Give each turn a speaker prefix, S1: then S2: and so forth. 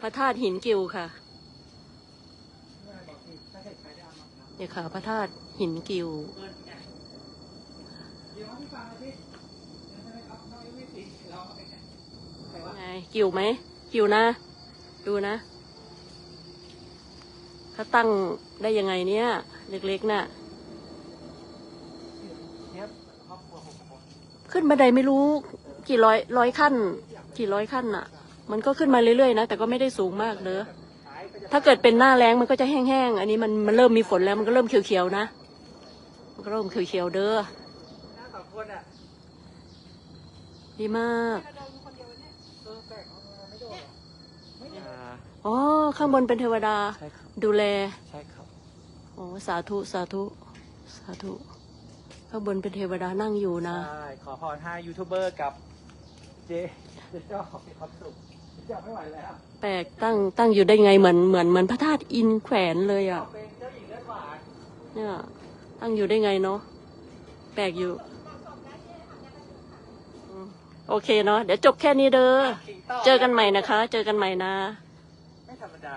S1: พระธาตุหินกิวค่ะ
S2: เนี่
S1: ยค่ะพระธาตุหินกิว ไง กิวไหม กิวนะ ดูนะเขาตั้งได้ยังไงเนี่ย เล็กๆน่ะ
S2: เนี่ยครอบครัวหกคน
S1: ขึ้นบันไดไม่รู้ กี่ร้อยร้อยขั้น กี่ร้อยขั้นน่ะ มันก็ขึ้นมาเรื่อยๆนะแต่ก็ไม่ได้สูงมากเด้อ
S2: หายไปจะ
S1: ถ้าเกิดเป็นหน้าแรงมันก็จะแห้งๆอันนี้มันมันเริ่มมีฝนแล้วมันก็เริ่มเขียวๆนะมันก็เริ่มเขียวๆเด้อ
S2: หน้าสองคนอะ
S1: ดีมาก
S2: เออแปลกเอามาไม่โดนเหรอไม่ได้
S1: อ๋อข้างบนเป็นเทวดา
S2: ใช่ครับ
S1: ดูแล
S2: ใช่ครับ
S1: โอ้สาธุสาธุสาธุข้างบนเป็นเทวดานั่งอยู่นะ
S2: ใช่ขอพรให้ยูทูบเบอร์กับเจเจเจ้ามีความสุขเจ้าไม่ไหว แล้ว
S1: แปลกตั้งตั้งอยู่ได้ไงเหมือนเหมือนเหมือนพระธาตุอินแขวนเลยอะ
S2: เป็นเจ้าหญิงเลือดหวาน
S1: เนี่ยตั้งอยู่ได้ไงเนาะแปลกอยู่อืมโอเคเนาะเดี๋ยวจบแค่นี้เด้อ
S2: ขิงต่
S1: เจอกันใหม่นะคะ เจอกันใหม่นะ
S2: ไม่ธรรมดา